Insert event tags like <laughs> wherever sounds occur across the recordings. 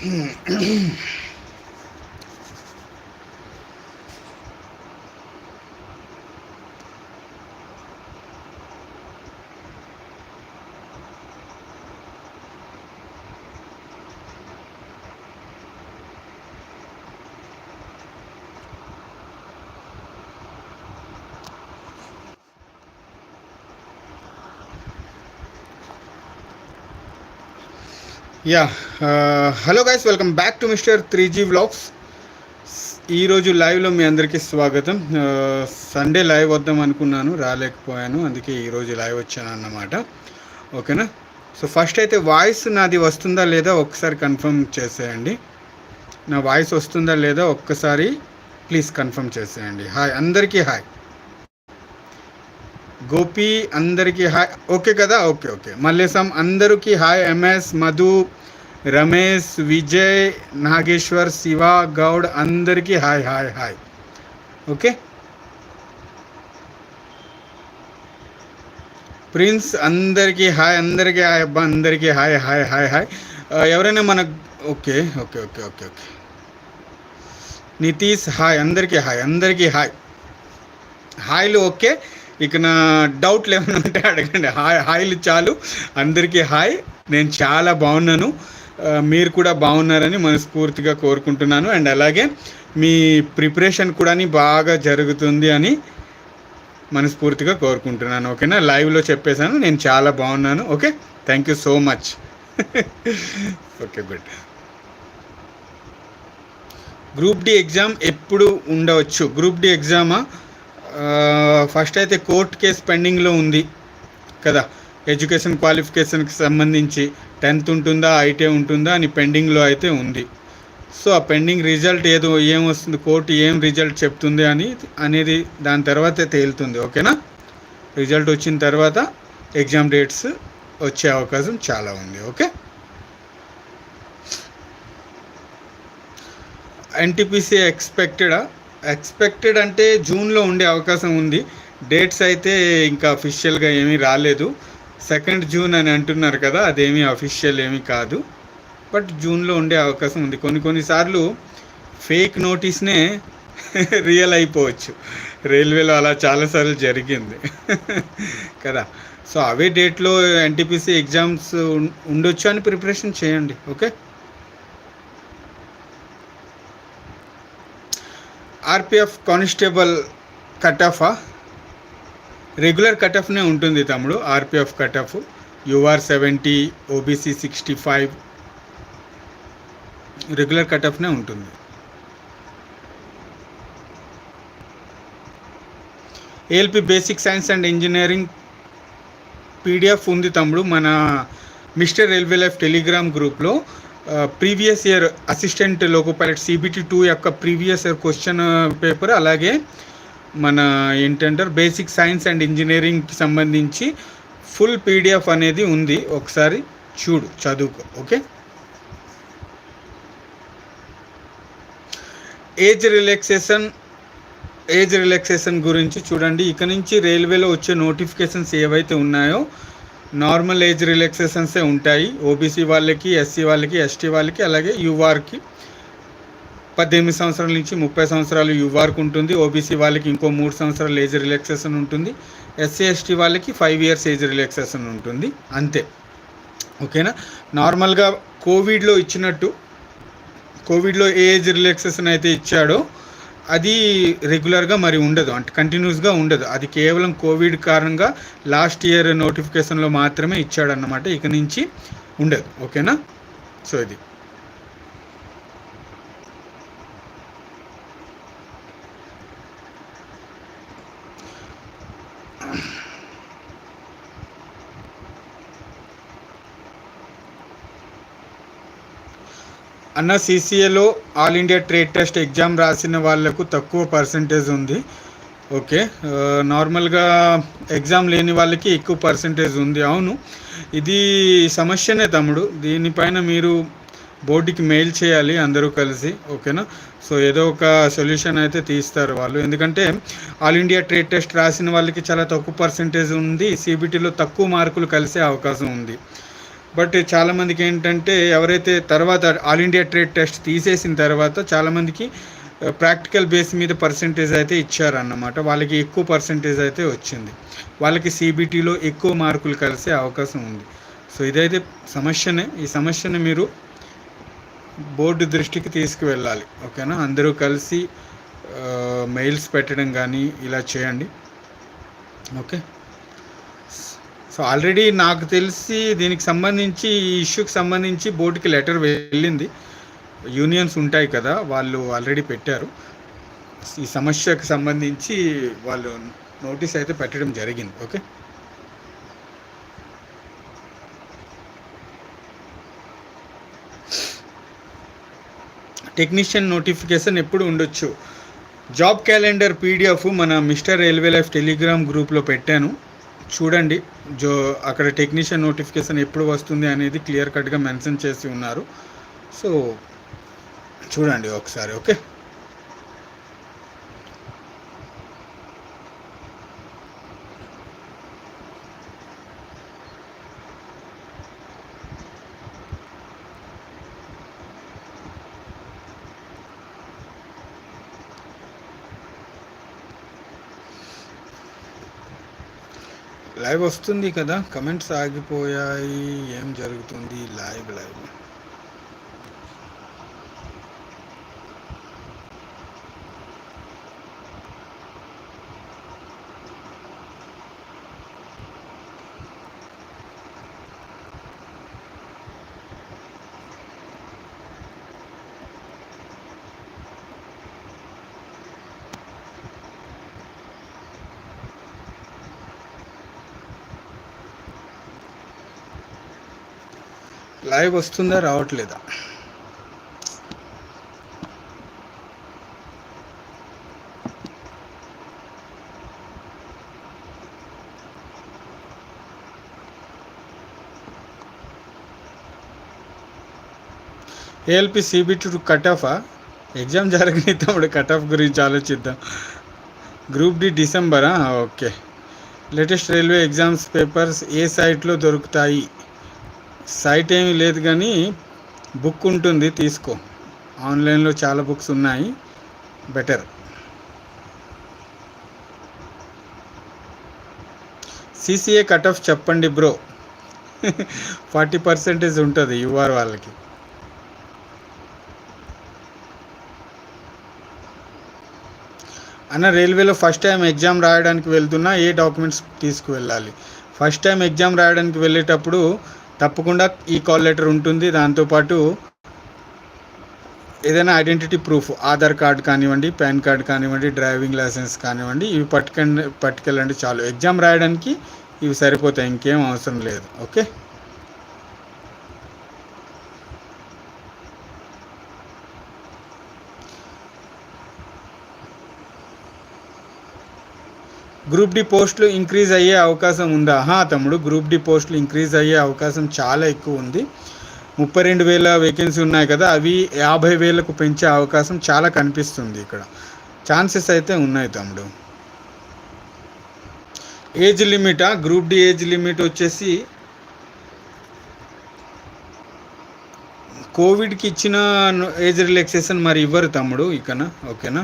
嗯 <clears throat> yeah hello guys welcome back to mister three G vlogs ఈరోజు లైవ్లో మీ అందరికీ స్వాగతం. Uh, సండే లైవ్ వద్దాం అనుకున్నాను రాలేకపోయాను అందుకే ఈరోజు లైవ్ వచ్చాను అన్నమాట. ఓకేనా సో ఫస్ట్ అయితే వాయిస్ నాది వస్తుందా లేదా ఒక్కసారి కన్ఫర్మ్ చేసేయండి. నా వాయిస్ వస్తుందా లేదా ఒక్కసారి ప్లీజ్ కన్ఫర్మ్ చేసేయండి. హాయ్ అందరికీ హాయ్ గోపి అందరికీ హాయ్ ఓకే కదా ఓకే ఓకే మల్లేశం అందరికీ హాయ్ ఎంఎస్ మధు రమేష్ విజయ్ నాగేశ్వర్ శివ గౌడ్ అందరికీ hi hi hi okay Prince అందరికీ హాయ్ అందరికీ హాయ్ అబ్బా అందరికీ హాయ్ హాయ్ హాయ్ హాయ్ ఆ, ఎవరైనా మన okay okay okay okay okay Nitish hi అందరికీ హాయ్ అందరికీ హాయ్ హాయ్లు ఓకే ఇక నా డౌట్లు ఏమైనా ఉంటే అడగండి. హాయ్ హాయ్లు చాలు. అందరికీ హాయ్. నేను చాలా బాగున్నాను. మీరు కూడా బాగున్నారని మనస్ఫూర్తిగా కోరుకుంటున్నాను. అండ్ అలాగే మీ ప్రిపరేషన్ కూడా బాగా జరుగుతుంది అని మనస్ఫూర్తిగా కోరుకుంటున్నాను. ఓకేనా? లైవ్లో చెప్పేశాను. నేను చాలా బాగున్నాను. Okay? Thank you so much okay good. Group D exam ఎప్పుడు ఉండవచ్చు? గ్రూప్ డి ఎగ్జామా ఫస్ట్ అయితే కోర్ట్ కేసు పెండింగ్లో ఉంది కదా. ఎడ్యుకేషన్ క్వాలిఫికేషన్కి సంబంధించి టెన్త్ ఉంటుందా ఐటీ ఉంటుందా అని పెండింగ్లో అయితే ఉంది. సో ఆ పెండింగ్ రిజల్ట్ ఏదో ఏమొస్తుంది కోర్టు ఏం రిజల్ట్ చెప్తుంది అని అనేది దాని తర్వాతే తేలుతుంది ఓకేనా రిజల్ట్ వచ్చిన తర్వాత ఎగ్జామ్ డేట్స్ వచ్చే అవకాశం చాలా ఉంది ఓకే ఎన్టీపీసీ ఎక్స్పెక్టెడా ఎక్స్పెక్టెడ్ అంటే జూన్లో ఉండే అవకాశం ఉంది. డేట్స్ అయితే ఇంకా అఫీషియల్గా ఏమీ రాలేదు. సెకండ్ జూన్ అని అంటున్నారు కదా అదేమీ అఫీషియల్ ఏమీ కాదు. బట్ జూన్లో ఉండే అవకాశం ఉంది. కొన్ని కొన్నిసార్లు ఫేక్ నోటీస్నే <laughs> రియల్ అయిపోవచ్చు. రైల్వేలో అలా చాలాసార్లు జరిగింది <laughs> కదా. సో అవే డేట్లో ఎన్టీపీసీ ఎగ్జామ్స్ ఉండొచ్చు అని ప్రిపరేషన్ చేయండి. ఓకే? ఆర్పిఎఫ్ కానిస్టేబుల్ కట్ ఆఫా రెగ్యులర్ కట్ ఆఫ్నే ఉంటుంది తమ్ముడు RPF cut off UR seventy OBC sixty five regular cut ఆఫ్నే ఉంటుంది ALP basic science and engineering PDF ఉంది తమ్ముడు మన మిస్టర్ రైల్వే లైఫ్ టెలిగ్రామ్ గ్రూప్లో. Previous year assistant loco pilot CBT two యొక్క ప్రీవియస్ ఇయర్ క్వశ్చన్ పేపర్ అలాగే మన ఏంటంటారు basic science and ఇంజనీరింగ్కి సంబంధించి ఫుల్ పీడిఎఫ్ అనేది ఉంది. ఒకసారి చూడు చదువుకో okay? Age relaxation age relaxation గురించి చూడండి. ఇక నుంచి రైల్వేలో వచ్చే నోటిఫికేషన్స్ ఏవైతే ఉన్నాయో నార్మల్ ఏజ్ రిలాక్సేషన్సే ఉంటాయి. ఓబీసీ వాళ్ళకి ఎస్సీ వాళ్ళకి ఎస్టీ వాళ్ళకి అలాగే యూఆర్కి పద్దెనిమిది సంవత్సరాల నుంచి ముప్పై సంవత్సరాలు యువార్కు ఉంటుంది. ఓబీసీ వాళ్ళకి ఇంకో మూడు సంవత్సరాలు ఏజ్ రిలాక్సేషన్ ఉంటుంది. ఎస్సీ ఎస్టీ వాళ్ళకి ఫైవ్ ఇయర్స్ ఏజ్ రిలాక్సేషన్ ఉంటుంది. అంతే. ఓకేనా? నార్మల్గా కోవిడ్లో ఇచ్చినట్టు కోవిడ్లో ఏ ఏజ్ రిలాక్సేషన్ అయితే ఇచ్చాడో అది రెగ్యులర్గా మరి ఉండదు. అంటే కంటిన్యూస్గా ఉండదు. అది కేవలం కోవిడ్ కారణంగా లాస్ట్ ఇయర్ నోటిఫికేషన్లో మాత్రమే ఇచ్చాడన్నమాట. ఇక నుంచి ఉండదు. ఓకేనా సో ఇది. అన్న సీసీఏలో all India trade test exam రాసిన వాళ్ళకు తక్కువ పర్సంటేజ్ ఉంది. ఓకే నార్మల్గా ఎగ్జామ్ లేని వాళ్ళకి ఎక్కువ పర్సంటేజ్ ఉంది. అవును ఇది సమస్యనే తమ్ముడు. దీనిపైన మీరు బోర్డుకి మెయిల్ చేయాలి అందరూ కలిసి ఓకేనా? సో ఏదో ఒక సొల్యూషన్ అయితే తీస్తారు వాళ్ళు. ఎందుకంటే ఆల్ ఇండియా ట్రేడ్ టెస్ట్ రాసిన వాళ్ళకి చాలా తక్కువ పర్సంటేజ్ ఉంది. సిబిటీలో తక్కువ మార్కులు కలిసే అవకాశం ఉంది. బట్ చాలామందికి ఏంటంటే ఎవరైతే తర్వాత ఆల్ ఇండియా ట్రేడ్ టెస్ట్ తీసేసిన తర్వాత చాలామందికి uh, ప్రాక్టికల్ బేస్ మీద పర్సంటేజ్ అయితే ఇచ్చారన్నమాట. వాళ్ళకి ఎక్కువ పర్సంటేజ్ అయితే వచ్చింది. వాళ్ళకి సిబిటీలో ఎక్కువ మార్కులు కలిసే అవకాశం ఉంది. సో ఇదైతే సమస్యనే. ఈ సమస్యని మీరు బోర్డు దృష్టికి తీసుకువెళ్ళాలి. ఓకేనా? అందరూ కలిసి uh, మెయిల్స్ పెట్టడం కానీ ఇలా చేయండి. ఓకే? సో ఆల్రెడీ నాకు తెలిసి దీనికి సంబంధించి ఈ ఇష్యూకి సంబంధించి బోర్డుకి లెటర్ వెళ్ళింది. యూనియన్స్ ఉంటాయి కదా వాళ్ళు ఆల్రెడీ పెట్టారు. ఈ సమస్యకు సంబంధించి వాళ్ళు నోటీస్ అయితే పెట్టడం జరిగింది. ఓకే? టెక్నీషియన్ నోటిఫికేషన్ ఎప్పుడు ఉండొచ్చు. జాబ్ క్యాలెండర్ పీడిఎఫ్ మన మిస్టర్ రైల్వే లైఫ్ టెలిగ్రామ్ గ్రూప్లో పెట్టాను. చూడండి జో అక్కడ టెక్నీషియన్ నోటిఫికేషన్ ఎప్పుడు వస్తుంది అనేది క్లియర్ కట్గా మెన్షన్ చేసి ఉన్నారు. సో చూడండి ఒకసారి ఓకే? లైవ్ వస్తుంది కదా కమెంట్స్ ఆగిపోయాయి ఏం జరుగుతుంది? Live live. లైవ్ వస్తుందా రావట్లేదా? ఏఎల్పి సిబిటి కట్ ఆఫా ఎగ్జామ్ జరగని తమ్ముడు కట్ ఆఫ్ గురించి ఆలోచిద్దాం. Group D డిసెంబరా okay. Latest railway exams papers ఏ సైట్లో దొరుకుతాయి? సైట్ ఏమీ లేదు కానీ బుక్ ఉంటుంది తీసుకో. ఆన్లైన్లో చాలా బుక్స్ ఉన్నాయి. బెటర్. సిసిఏ కట్ ఆఫ్ చెప్పండి బ్రో. <laughs> ఫార్టీ పర్సెంటేజ్ ఉంటుంది యువర్ వాళ్ళకి. అన్న రైల్వేలో ఫస్ట్ టైం ఎగ్జామ్ రాయడానికి వెళ్తున్నా ఏ డాక్యుమెంట్స్ తీసుకువెళ్ళాలి? ఫస్ట్ టైం ఎగ్జామ్ రాయడానికి వెళ్ళేటప్పుడు తప్పకుండా ఈ కాల్ లెటర్ ఉంటుంది. దాంతోపాటు ఏదైనా ఐడెంటిటీ ప్రూఫ్ ఆధార్ కార్డ్ కానివ్వండి పాన్ కార్డ్ కానివ్వండి డ్రైవింగ్ లైసెన్స్ కానివ్వండి ఇవి పట్టుకండి పట్టుకెళ్ళండి చాలు. ఎగ్జామ్ రాయడానికి ఇవి సరిపోతాయి ఇంకేం అవసరం లేదు. ఓకే? గ్రూప్ డి పోస్టులు ఇంక్రీజ్ అయ్యే అవకాశం ఉందా? హా తమ్ముడు గ్రూప్ డి పోస్టులు ఇంక్రీజ్ అయ్యే అవకాశం చాలా ఎక్కువ ఉంది. ముప్పై రెండు వేల వేకెన్సీ ఉన్నాయి కదా అవి యాభై వేలకు పెంచే అవకాశం చాలా కనిపిస్తుంది ఇక్కడ. ఛాన్సెస్ అయితే ఉన్నాయి తమ్ముడు. ఏజ్ లిమిటా గ్రూప్ డి ఏజ్ లిమిట్ వచ్చేసి కోవిడ్కి ఇచ్చిన ఏజ్ రిలాక్సేషన్ మరి ఇవ్వరు తమ్ముడు ఇకనా? ఓకేనా?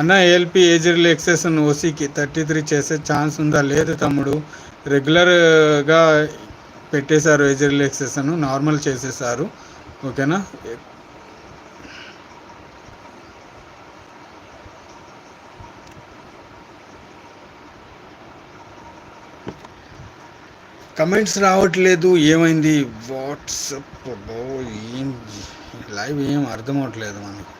అన్న ఏఎల్పి ఏజ్ రిలాక్సేషన్ ఓసీకి థర్టీ త్రీ చేసే ఛాన్స్ ఉందా? లేదు తమ్ముడు. రెగ్యులర్గా పెట్టేశారు ఏజ్ రిలాక్సేషన్ నార్మల్ చేసేసారు ఓకేనా? కమెంట్స్ రావట్లేదు. ఏమైంది? వాట్సప్ ఏం లైవ్ ఏం అర్థం అవట్లేదు మనకి.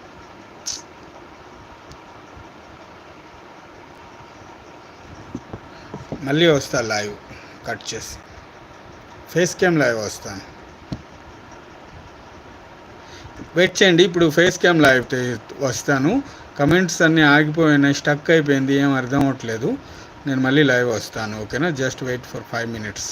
మళ్ళీ వస్తా లైవ్ కట్ చేసి ఫేస్ క్యామ్ లైవ్ వస్తాను వెయిట్ చేయండి ఇప్పుడు ఫేస్ క్యామ్ లైవ్ వస్తాను. కమెంట్స్ అన్నీ ఆగిపోయినాయి స్టక్ అయిపోయింది ఏం అర్థం అవ్వట్లేదు. నేను మళ్ళీ లైవ్ వస్తాను ఓకేనా just wait for five minutes